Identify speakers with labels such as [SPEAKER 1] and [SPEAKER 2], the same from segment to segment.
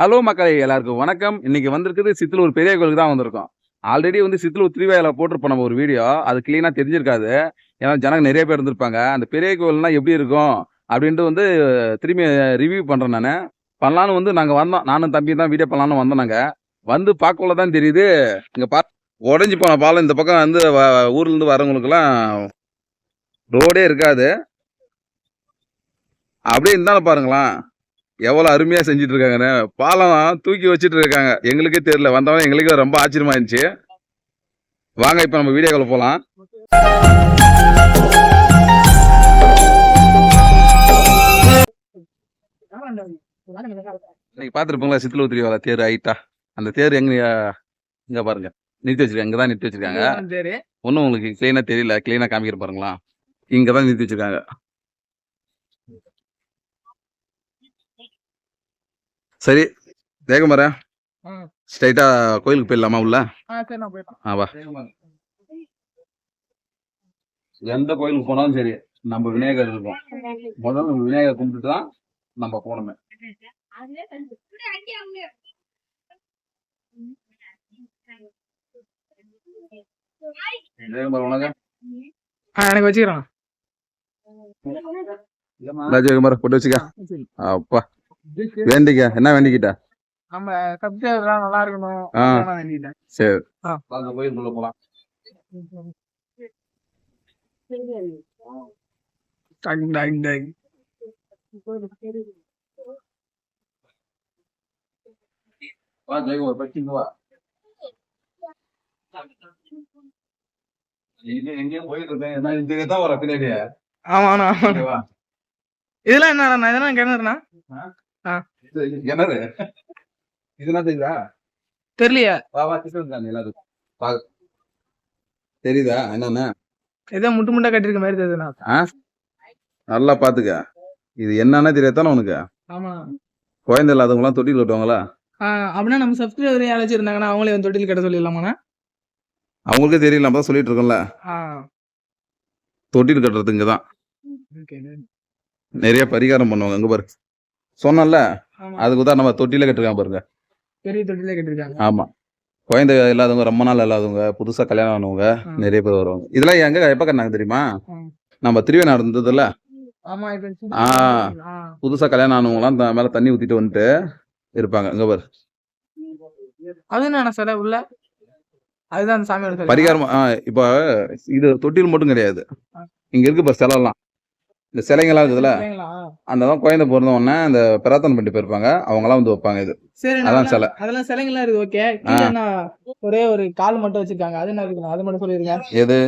[SPEAKER 1] Hello மக்களே எல்லாருக்கும் வணக்கம். இன்னைக்கு வந்திருக்குது சித்தலூர் பெரிய கோயிலுக்கு தான் வந்திருக்கோம். ஆல்ரெடி வந்து சித்தலூர் திருவாயில போட்டிருப்போம் நம்ம ஒரு வீடியோ அது கிளீனாக தெரிஞ்சிருக்காது. ஏன்னா ஜனங்க நிறைய பேர் இருந்திருப்பாங்க. அந்த பெரிய கோயில்னா எப்படி இருக்கும் அப்படின்ட்டு வந்து திரும்பி ரிவ்யூ பண்ணுறேன் நான். பண்ணலான்னு வந்து நாங்கள் வந்தோம். நானும் தம்பி தான் வீடியோ பண்ணலான்னு வந்தோம் நாங்கள் வந்து பார்க்கல தான் தெரியுது. இங்கே பா உடஞ்சி போன பாலம் இந்த பக்கம் வந்து வ- ஊர்லேருந்து வரவங்களுக்குலாம் ரோடே இருக்காது. அப்படியே இருந்தாலும் பாருங்களேன். எவ்வளோ அருமையாக செஞ்சுட்டு இருக்காங்கன்னு பாலம் தூக்கி வச்சுட்டு இருக்காங்க எங்களுக்கே தெரியல. வந்தவன் எங்களுக்கே ரொம்ப ஆச்சரியமா இருந்துச்சு. வாங்க இப்போ நம்ம வீடியோக்குள்ள போகலாம் இன்னைக்கு பார்த்துருப்பீங்களா சித்தலூர் திருவிழா தேர் ஆயிட்டா அந்த தேர் எங்க இங்க பாருங்க. நிறுத்தி வச்சிருக்காங்க இங்க தான் நிறுத்தி வச்சிருக்காங்க.
[SPEAKER 2] சரி
[SPEAKER 1] ஒன்றும் உங்களுக்கு கிளீனாக தெரியல. கிளீனாக காமிக்கிற பாருங்களா இங்கே தான் நிறுத்தி வச்சிருக்காங்க. சரி தேகமர
[SPEAKER 2] ஆ.
[SPEAKER 1] ஸ்ட்ரைட்டா கோயிலுக்கு போயிடலாமா உள்ள?
[SPEAKER 2] ஆ
[SPEAKER 1] வா. எந்த கோயிலுக்கு போனாலும் சரி நம்ம விநாயகர் இருக்கும். முதல்ல நம்ம விநாயகர் கும்பிட்டுட்டு தான் நம்ம போகணுமே.
[SPEAKER 2] எனக்கு வச்சுக்கிறேன்.
[SPEAKER 1] ராஜகுமார் போட்டு வச்சுக்க. அப்பா. வேண்டிக்க. என்ன வேண்டிக்கிட்ட?
[SPEAKER 2] நம்ம சப்ஜெக்ட்லாம் நல்லா இருக்கணும். நான் வேண்டிக்கிட்டேன்.
[SPEAKER 1] சரி. வாங்க கோயிலுக்குள்ள போலாம்.
[SPEAKER 2] டங் டங் டங்
[SPEAKER 1] வா ஜெயகுமார் படிச்சுங்க வா. இது எங்கேயும் போயிட்டு இருக்கேன் என்ன இதுக்கு தான் வர பின்னாடி
[SPEAKER 2] ஆமாண்ணா ஆமாண்ணா
[SPEAKER 1] இங்க வா.
[SPEAKER 2] இதெல்லாம் என்னண்ணா இதெல்லாம் கிணறுண்ணா
[SPEAKER 1] இது கிணறு இது என்ன தெரியுதா?
[SPEAKER 2] தெரியலையா.
[SPEAKER 1] வா வா தானே எல்லாரும். தெரியுதா? என்னன்னு?
[SPEAKER 2] ஏதோ முட்டு முட்டா கட்டிருக்க மாதிரி தெரியுதுண்ணா
[SPEAKER 1] நல்லா பாத்துக்க. இது என்னன்னு தெரியாதானே உனக்கு?
[SPEAKER 2] ஆமா.
[SPEAKER 1] குழந்தை இல்லாதவங்களாம் தொட்டில் கட்டுவாங்களா?
[SPEAKER 2] அப்படின்னா நம்ம சப்ஸ்கிரைபர் யாராச்சும் இருந்தாங்கன்னா அவங்களே வந்து தொட்டில் கட்ட சொல்லிடலாமாண்ணா?
[SPEAKER 1] அவங்களுக்கே தெரியல நம்ம தான் சொல்லிட்டு இருக்கோம்ல. தொட்டில் கட்டுறது இங்க தான்
[SPEAKER 2] ஓகே
[SPEAKER 1] நிறைய பரிகாரம் பண்ணுவாங்க அங்க பாரு. சொன்னேன்ல?
[SPEAKER 2] ஆமா.
[SPEAKER 1] அதுக்கு தான் நம்ம தொட்டில கட்டிருக்கான் பாருங்க.
[SPEAKER 2] பெரிய தொட்டிலே கட்டிருக்காங்க.
[SPEAKER 1] ஆமா. குழந்தை இல்லாதவங்க ரொம்ப நாள் இல்லாதவங்க புதுசா கல்யாணம் ஆனவங்க. நிறைய பேர் வருவாங்க. இதெல்லாம் எங்க எப்ப கட்டினாங்க தெரியுமா. நம்ம திருவேணாடு இருந்ததுல.
[SPEAKER 2] ஆமா இப்ப
[SPEAKER 1] ஆ.
[SPEAKER 2] ஆ.
[SPEAKER 1] புதுசா கல்யாணம் ஆனவங்கலாம் த- மேல தண்ணி ஊத்திட்டு வந்துட்டு இருப்பாங்க. இங்க பாரு.
[SPEAKER 2] அது என்ன சிலை உள்ள? அதுதான் சாமியோட
[SPEAKER 1] பரிகாரம் இப்ப இது தொட்டில் மட்டும் கிடையாது. இங்க இருக்கு பாரு சிலைலாம். இந்த சிலைங்கெல்லாம் இருக்குதுல்ல?
[SPEAKER 2] சரிங்களா
[SPEAKER 1] அந்த தான் குழந்தை பிறந்த உடனே அந்த பிரார்த்தனை பண்ணிட்டு போயிருப்பாங்க. அவங்கலாம் வந்து வைப்பாங்க இது.
[SPEAKER 2] சரி
[SPEAKER 1] அதான் சிலை.
[SPEAKER 2] அதெல்லாம் சிலைங்கெல்லாம் இருக்கு ஓகே. ஒரே ஒரு கால் மட்டும் வச்சிருக்காங்க. அது என்ன இருக்குண்ணா அது மட்டும் சொல்லிருங்க
[SPEAKER 1] எது?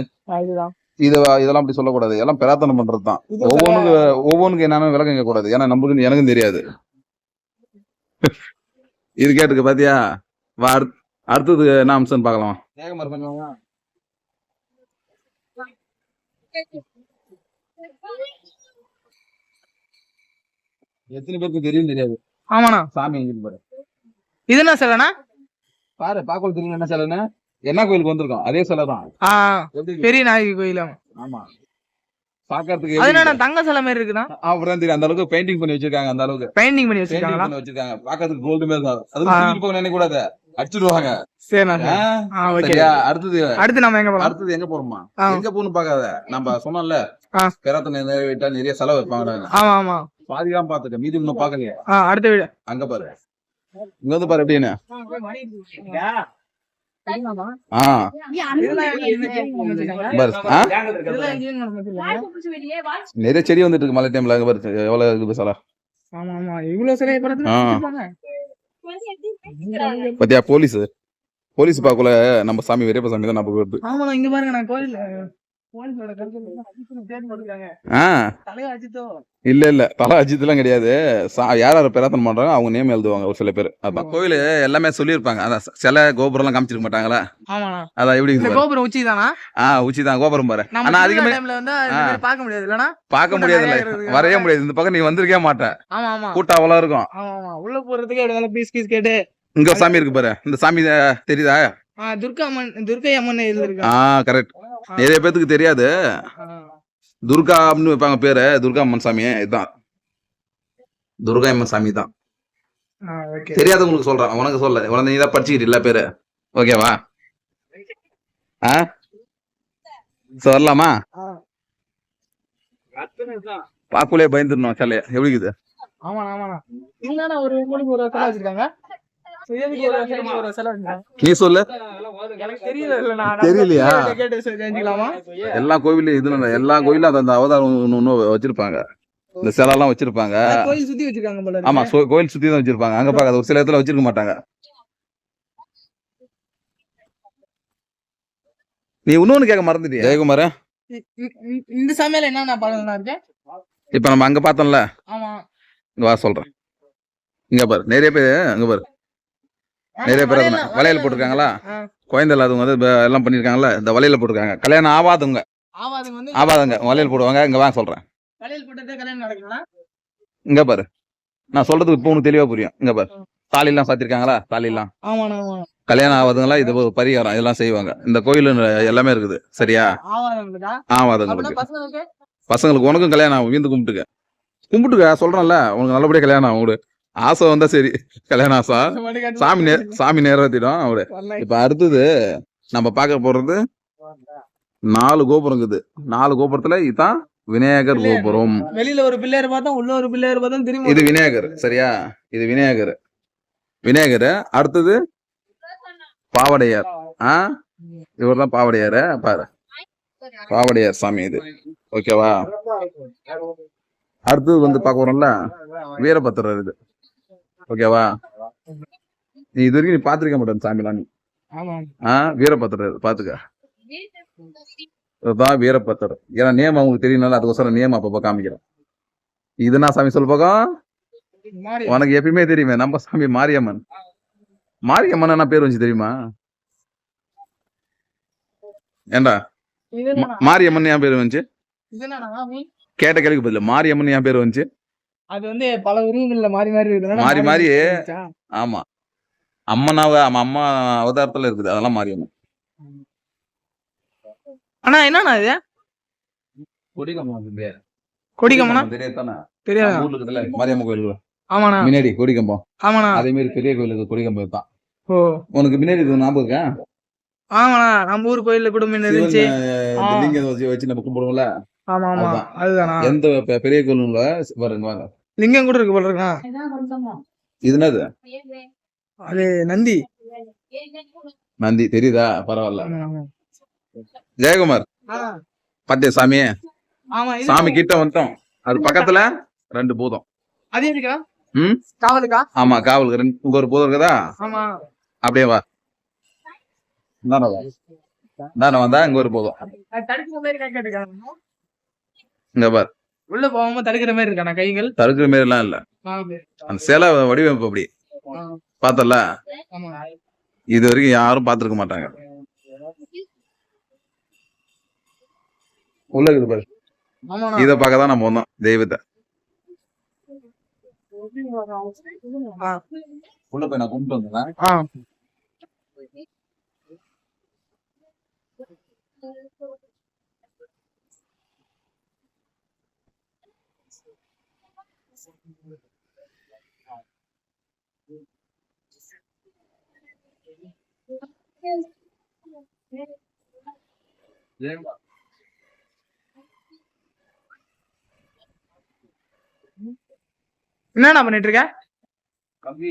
[SPEAKER 2] இதுதான்.
[SPEAKER 1] இது இதெல்லாம் அப்படி சொல்லக்கூடாது. எல்லாம் பிரார்த்தனை பண்றது தான் ஒவ்வொன்றுக்கு ஒவ்வொன்றுக்கு என்னன்னு விளக்கம் கேட்க கூடாது ஏன்னா நம்மளுக்கு எனக்கும் தெரியாது. இது கேட்டுக்கு பாத்தியா? வா அடுத்- அடுத்தது என்ன அம்சம்னு பார்க்கலாம்? எத்தனை பேருக்கு தெரியும் தெரியாது.
[SPEAKER 2] ஆமாண்ணா.
[SPEAKER 1] சாமி எங்கிட்டு பாரு
[SPEAKER 2] இது என்ன சிலைண்ணா?
[SPEAKER 1] பாரு பாக்கோல் தெரியும் என்ன சிலைன்னு? என்ன கோயிலுக்கு வந்திருக்கோம்? அதே சிலை தான்.
[SPEAKER 2] பெரிய நாயகி கோயில்
[SPEAKER 1] ஆமா. பாக்கறதுக்கு
[SPEAKER 2] அது என்ன? தங்க சிலை மாதிரி இருக்குண்ணா
[SPEAKER 1] அப்புறம் தெரியும். அந்த அளவுக்கு பெயிண்டிங் பண்ணி வச்சிருக்காங்க அந்த அளவுக்கு.
[SPEAKER 2] பெயிண்டிங் பண்ணி
[SPEAKER 1] பண்ணி வச்சிருக்காங்க. பாக்கிறதுக்கு கோல்டு மேல் தான் அது போக நினைக்க கூடாது அடிச்சிடுவாங்க சரியா? அடுத்தது.
[SPEAKER 2] அடுத்து நம்ம எங்க போலாம்?
[SPEAKER 1] அடுத்தது எங்க போறோமா. எங்க போகணும் பாக்காத நம்ம சொன்னோம்ல.
[SPEAKER 2] ஆ.
[SPEAKER 1] பிறத்தனை நிறைவேற்றா நிறைய செலவு வைப்பாங்க
[SPEAKER 2] ஆமா ஆமா.
[SPEAKER 1] பாதிதான் பாத்துக்க மீதி இன்னும் பாக்கலையே
[SPEAKER 2] அடுத்த வீடு.
[SPEAKER 1] அங்க பாரு. இங்க வந்து பாரு எப்படின்னு? நிறைய செடி வந்துட்டு இருக்கு மழை டைம்ல அங்க பாரு. எவ்வளவு
[SPEAKER 2] ஆமா ஆமா இவ்வளவு. வச்சிருப்பாங்க.
[SPEAKER 1] பாத்தியா போலீஸ். போலீஸ் பாக்கல நம்ம சாமி வெறியப்ப சாமி தான் நம்ம வருது.
[SPEAKER 2] ஆமாண்ணா இங்க பாருங்க நான் கோயில்
[SPEAKER 1] இல்ல இல்ல. தலா அஜித் எல்லாம் கிடையாது. சா- யார் யார் பிரார்த்தனை பண்றாங்க அவங்க நேம் எழுதுவாங்க ஒரு சில பேர். அதான். கோயில் எல்லாமே சொல்லியிருப்பாங்க. அதான் சில கோபுரம் எல்லாம் காமிச்சிருக்க மாட்டாங்களா? அதான் எப்படி.
[SPEAKER 2] கோபுரம் உச்சி தானா
[SPEAKER 1] ஆ உச்சி தான் கோபுரம் பாரு. ஆனா அதிகமே
[SPEAKER 2] பார்க்க முடியாது இல்லனா
[SPEAKER 1] பார்க்க
[SPEAKER 2] கூட்டம்
[SPEAKER 1] முடியாது. இல்ல இந்த பக்கம் நீ வந்திருக்கே மாட்டேன்
[SPEAKER 2] ஆமா ஆமா.
[SPEAKER 1] கூட்டம் அவ்வளோ இருக்கும்.
[SPEAKER 2] ஆமா உள்ள போறதுக்கு எப்படி பீஸ் கீஸ் கேட்டு.
[SPEAKER 1] இங்க சாமி இருக்கு பாரு. இந்த சாமி தெரியுதா?
[SPEAKER 2] ஆ துர்கா அம்மன் துர்கை அம்மன் எழுதிருக்கா
[SPEAKER 1] ஆ கரெக்ட் நிறைய பேத்துக்கு தெரியாது. துர்கா அப்படின்னு வைப்பாங்க பேரு துர்கா அம்மன் சாமி இதுதான். துர்கா அம்மன் சாமி தான்.
[SPEAKER 2] ஆ, okay.
[SPEAKER 1] தெரியாதவங்களுக்கு சொல்றேன் உனக்கு சொல்ல. உனக்கு நீ தான் படிச்சுக்கிட்டு இல்ல பேரு. ஓகேவா? ஆ?
[SPEAKER 2] ஆ.
[SPEAKER 1] பாக்குள்ளே பயந்துடணும் சிலைய. எப்படி இருக்குது?
[SPEAKER 2] ஆமாண்ணா என்னண்ணா ஒரு மூணுக்கு ஒரு வச்சிருக்காங்க?
[SPEAKER 1] நீ சொல்லு. தெரியலையா? எல்லா கோவிலும் இது இல்ல, எல்லா கோயிலும் அந்த அவதாரம் ஒண்ணு வச்சிருப்பாங்க. இந்த சிலை எல்லாம் வச்சிருப்பாங்க
[SPEAKER 2] கோயில் சுத்தி வச்சிருக்காங்க போல
[SPEAKER 1] ஆமா கோயில் சுத்தி தான் வச்சிருப்பாங்க. அங்க பாக்க ஒரு சில இடத்துல வச்சிருக்க மாட்டாங்க. நீ இன்னொன்னு கேட்க மறந்துட்டியா. ஜெயக்குமார்.
[SPEAKER 2] இந்த சமையல் என்னென்ன பழங்கள்லாம் இருக்கு?
[SPEAKER 1] இப்ப நம்ம அங்க பார்த்தோம்ல.
[SPEAKER 2] ஆமா.
[SPEAKER 1] இங்க வா சொல்றேன். இங்க பாரு நிறைய பேர் அங்க பாரு. நிறைய பேர் வளையல் போட்டிருக்காங்களா. குழந்தை இல்லாதவங்க வந்து எல்லாம் பண்ணிருக்காங்கல்ல இந்த வளையல போட்டிருக்காங்க. கல்யாணம் ஆகாதவங்க
[SPEAKER 2] ஆவாதுங்க
[SPEAKER 1] வளையல் போடுவாங்க. இங்க வா சொல்றேன். இங்க பாரு. நான் சொல்றதுக்கு இப்போ உனக்கு தெளிவா புரியும். இங்க பாரு. தாலி எல்லாம் சாத்திருக்காங்களா? தாலி எல்லாம்
[SPEAKER 2] ஆமாண்ணா ஆமாண்ணா.
[SPEAKER 1] கல்யாணம் ஆகாதவங்களா இது ஒரு பரிகாரம். இதெல்லாம் செய்வாங்க. இந்த கோயில் எல்லாமே இருக்குது. சரியா?
[SPEAKER 2] அப்படின்னா பசங்களுக்கு
[SPEAKER 1] உனக்கும் கல்யாணம் ஆகும். வீந்து கும்பிட்டுக்க. கும்பிட்டுக்க சொல்றேன்ல. உனக்கு நல்லபடியா கல்யாணம் ஆகும். விடு. ஆசை வந்தா சரி. கல்யாணம் ஆசை. சாமி நே சாமி நேரத்திடும் அவரு. இப்ப அடுத்தது நம்ம பார்க்க போறது நாலு கோபுரம் இருக்குது. நாலு கோபுரத்துல இதுதான் விநாயகர் கோபுரம்.
[SPEAKER 2] வெளியில ஒரு பிள்ளையர் பார்த்தா உள்ள ஒரு பிள்ளையர் பார்த்தா திரும்பி
[SPEAKER 1] இது விநாயகர். சரியா? இது விநாயகர். விநாயகர். அடுத்தது பாவடையார். ஆ? இவர் தான் பாவடையார். பாரு. பாவடையார் சாமி இது. ஓகேவா? அடுத்தது வந்து பார்க்க போறோம்ல. வீரபத்திரர் இது. ஓகேவா? நீ இது வரைக்கும் நீ பாத்திருக்க மாட்டேன் சாமிலாம் நீ. வீரபத்திரர் பாத்துக்க இதுதான் வீரபத்திரர். ஏன்னா நேம் அவங்களுக்கு தெரியணும்ல அதுக்கோசரம் நேம் அப்பப்போ காமிக்கிறேன். இது நான் சாமி சொல்ல பக்கம்? உனக்கு எப்பயுமே தெரியுமே நம்ம சாமி மாரியம்மன். மாரியம்மன் என்ன பேர் வந்துச்சு தெரியுமா? ஏண்டா? மாரியம்மன் ஏன் பேர் வந்துச்சு? கேட்ட கேள்விக்கு பதில் மாரியம்மன் ஏன் பேர் வந்துச்சு?
[SPEAKER 2] அது வந்து பல உருவங்கள்ல மாறி மாறி
[SPEAKER 1] மாறி மாறி? ஆமா. அம்மனாவ அம்மா அவதாரத்துல இருக்குது. அதெல்லாம் மாரியம்மன்
[SPEAKER 2] அண்ணா என்னண்ணா இது?
[SPEAKER 1] கொடிகம்பம்
[SPEAKER 2] கொடிக்கம்மனா
[SPEAKER 1] தெரியாதானே
[SPEAKER 2] தெரியாதா
[SPEAKER 1] ஊர்ல மாரியம்மன் கோயில்
[SPEAKER 2] ஆமாண்ணா.
[SPEAKER 1] முன்னாடி கொடிகம்பம்
[SPEAKER 2] ஆமாண்ணா.
[SPEAKER 1] அதே மாதிரி பெரிய கோயிலுக்கு கொடிகம்பம் தான்
[SPEAKER 2] ஓ.
[SPEAKER 1] உனக்கு முன்னாடி இது ஞாபகம் இருக்கா?
[SPEAKER 2] ஆமாண்ணா. நம்ம ஊர் கோயில்ல கூட முன்ன இருந்துச்சு.
[SPEAKER 1] லிங்கம் வச்சு நம்ம கும்பிடுவோம்ல.
[SPEAKER 2] ஆமா ஆமா
[SPEAKER 1] அதுதான். எந்த பெரிய பாருங்க வாங்க
[SPEAKER 2] லிங்கம் கூட இருக்கு போல இருக்கா
[SPEAKER 1] இது என்னது?
[SPEAKER 2] அது நந்தி.
[SPEAKER 1] நந்தி தெரியுதா? பரவாயில்ல. ஜெயக்குமார். பாத்தியா சாமி?
[SPEAKER 2] ஆமா இது
[SPEAKER 1] சாமி கிட்ட வந்துட்டோம். அது பக்கத்துல ரெண்டு பூதம்.
[SPEAKER 2] அது
[SPEAKER 1] ம்?
[SPEAKER 2] காவலுக்கா?
[SPEAKER 1] ஆமா காவலுக்கு ரெண்டு இங்க ஒரு பூதம் இருக்குதா?
[SPEAKER 2] ஆமா.
[SPEAKER 1] அப்படியே வா. இந்தாண்ட வா. இந்தாண்ட வந்தா இங்க ஒரு பூதம். இங்க பார்.
[SPEAKER 2] உள்ள போகாம தடுக்கிற மாதிரி இருக்காண்ணா கைகள்?
[SPEAKER 1] தடுக்கிற மாதிரி எல்லாம் இல்ல அந்த சிலை வடிவமைப்பு அப்படி. பார்த்தல?
[SPEAKER 2] ஆமா.
[SPEAKER 1] இது வரைக்கும் யாரும் பார்த்திருக்க மாட்டாங்க. உள்ள இருக்குது பாரு. இத பார்க்க தான் நம்ம வந்தோம் தெய்வத்தை. உள்ள போய் நான் கும்பிட்டு வந்தேன்
[SPEAKER 2] ஆ. என்னண்ணா பண்ணிட்டு இருக்க
[SPEAKER 1] கம்பி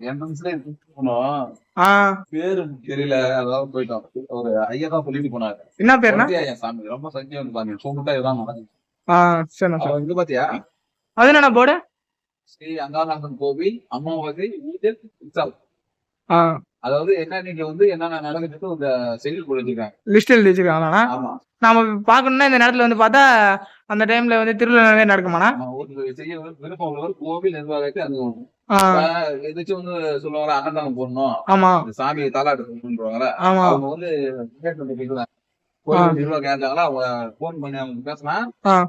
[SPEAKER 1] என்ட்ரன்ஸ்ல போனோம். பேரு தெரியல அதாவது போயிட்டோம். ஒரு ஐயா தான் சொல்லிட்டு போனாரு.
[SPEAKER 2] என்ன
[SPEAKER 1] ஐயா சாமி ரொம்ப சக்தியா வந்து பாருங்க நடக்குது
[SPEAKER 2] ஆ சரிண்ணா சரி
[SPEAKER 1] இது பாத்தியா?
[SPEAKER 2] அது என்னண்ணா போர்டு?
[SPEAKER 1] ஸ்ரீ அங்காநாதன் கோவில் அம்மாவதி வீடு உற்சவம்.
[SPEAKER 2] ஆ.
[SPEAKER 1] அதாவது என்ன நீங்க வந்து என்னென்ன நடந்துட்டு இந்த செய்தி கொடுத்துருக்காங்க
[SPEAKER 2] லிஸ்ட் எழுதி
[SPEAKER 1] ஆமா.
[SPEAKER 2] நாம பாக்கணும்னா இந்த நேரத்துல வந்து பார்த்தா அந்த டைம்ல வந்து திருவிழா நிறைய நடக்குமாண்ணா
[SPEAKER 1] விருப்பம் உள்ளவர் கோவில் நிர்வாகத்தை அணுகணும். எதாச்சும் வந்து சொல்லுவாங்களா அன்னதானம் போடணும்.
[SPEAKER 2] ஆமா.
[SPEAKER 1] சாமி தாலாட்டு சொல்லுவாங்களா
[SPEAKER 2] ஆமா.
[SPEAKER 1] அவங்க வந்து கோவில் நிர்வாகம் கேட்டாங்களா அவங்க போன் பண்ணி அவங்க பேசினா.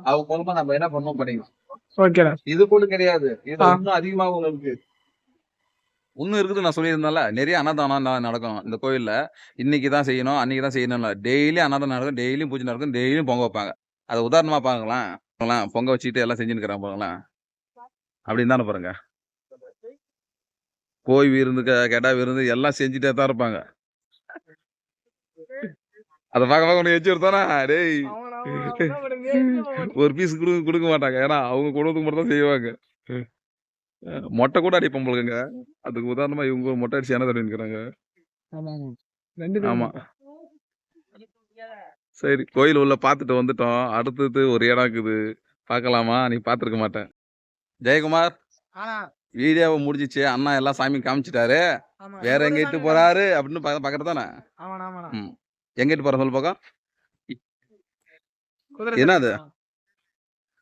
[SPEAKER 1] அவங்க மூலமா நம்ம என்ன பண்ணணும் பண்ணிக்கலாம்.
[SPEAKER 2] ஓகேண்ணா
[SPEAKER 1] இது கூட கிடையாது. இது. இன்னும் அதிகமாக இருக்கு ஒன்னும் இருக்குது நான் சொல்லியிருந்தேன்ல நிறைய அன்னதானம் நடக்கும் இந்த கோயில்ல. இன்னைக்கு தான் செய்யணும் அன்னைக்கு தான் செய்யணும்ல. டெய்லி அன்னதானம் நடக்கும் டெய்லியும் பூஜை நடக்கும் டெய்லியும் பொங்க வைப்பாங்க. அதை உதாரணமா பாருங்களேன். பொங்க வச்சுட்டு எல்லாம் செஞ்சுன்னு இருக்கிறாங்க பாருங்களேன். அப்படின்னு தானே பாருங்க. கோழி விருந்து க- கெடா விருந்து எல்லாம் செஞ்சுட்டே தான் இருப்பாங்க. அதை பார்க்க பார்க்க உனக்கு எச்சு எடுத்தானா? டேய்? ஒரு பீஸ் கொடுக்க கொடுக்க மாட்டாங்க. ஏன்னா அவங்க குடும்பத்துக்கு மட்டும் தான் செய்வாங்க மொட்டை கூட அடிப்போம் போலுங்க அதுக்கு உதாரணமா இவங்க மொட்டை அடிச்சு என்ன தடவிக்கிறாங்க ஆமா. சரி கோயில் உள்ள பார்த்துட்டு வந்துட்டோம். அடுத்தது ஒரு இடம் இருக்குது. பார்க்கலாமா நீ பார்த்துருக்க மாட்டேன். ஜெயக்குமார்
[SPEAKER 2] ஆனா.
[SPEAKER 1] வீடியோவை முடிஞ்சிச்சு. அண்ணா எல்லாம் சாமி காமிச்சிட்டாரு. வேற எங்க இட்டு போறாரு அப்படின்னு பக்கத்து தானே? ம். எங்க இட்டு போற சொல்லு பார்க்க
[SPEAKER 2] குதிரை
[SPEAKER 1] என்னது?
[SPEAKER 2] சிலை.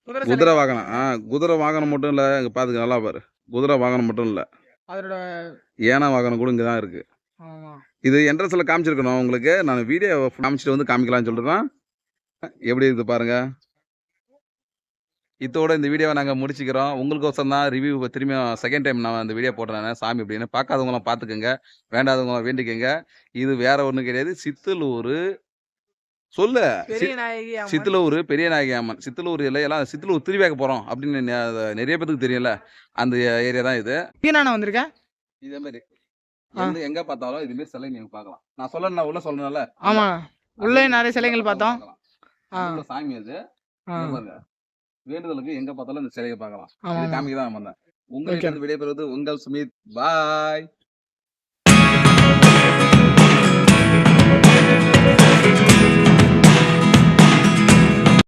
[SPEAKER 2] குதிரை சிலை.
[SPEAKER 1] வாகனம். ஆ குதிரை வாகனம் மட்டும் இல்ல. இங்க பாத்துக்க நல்லா பாரு. குதிரை வாகனம் மட்டும் இல்ல.
[SPEAKER 2] அதோட
[SPEAKER 1] ஏனா வாகனம் கூட இங்க தான் இருக்கு.
[SPEAKER 2] ஆமா.
[SPEAKER 1] இது என்ட்ரன்ஸ்ல காமிச்சிருக்கணும் உங்களுக்கு. நான் வீடியோ காமிச்சிட்டு வந்து காமிக்கலாம்னு சொல்லிட்டு தான் எப்படி இருக்குது பாருங்க. இதோட இந்த வீடியோவை நாங்கள் முடிச்சுக்கிறோம். உங்களுக்கோசரம் தான் ரிவ்யூ திரும்பி செகண்ட் டைம் நான் அந்த வீடியோ போடுறேன் சாமி அப்படின்னு பார்க்காதவங்களாம் பார்த்துக்கோங்க. வேண்டாதவங்க வேண்டிக்கங்க. இது வேற ஒன்றும் கிடையாது. சித்தலூர் சொல்லு. சித்தலூர் பெரிய நாயகி அம்மன். சித்தலூர் இல்லை எல்லாம் சித்தலூர் திருவிழாக்கு போகிறோம் அப்படின்னு நிறைய பேத்துக்கு தெரியல அந்த ஏரியா தான் இது.
[SPEAKER 2] நான் வந்திருக்கேன்
[SPEAKER 1] இதே மாதிரி.
[SPEAKER 2] ஆ.
[SPEAKER 1] எந்த எங்க பார்த்தாலும் இது மாதிரி சிலை நீங்க பார்க்கலாம். நான் சொல்ல உள்ள சொல்லணும்ல.
[SPEAKER 2] ஆமா. உள்ளே நிறைய சிலைகள் பார்த்தோம்.
[SPEAKER 1] சாமி அது. வேண்டுதலுக்கு எங்க பார்த்தாலும் இந்த சிலையை பார்க்கலாம். காமிக்க தான் வந்தேன். உங்களுக்கு விடைபெறுவது உங்கள் சுமித். பாய்.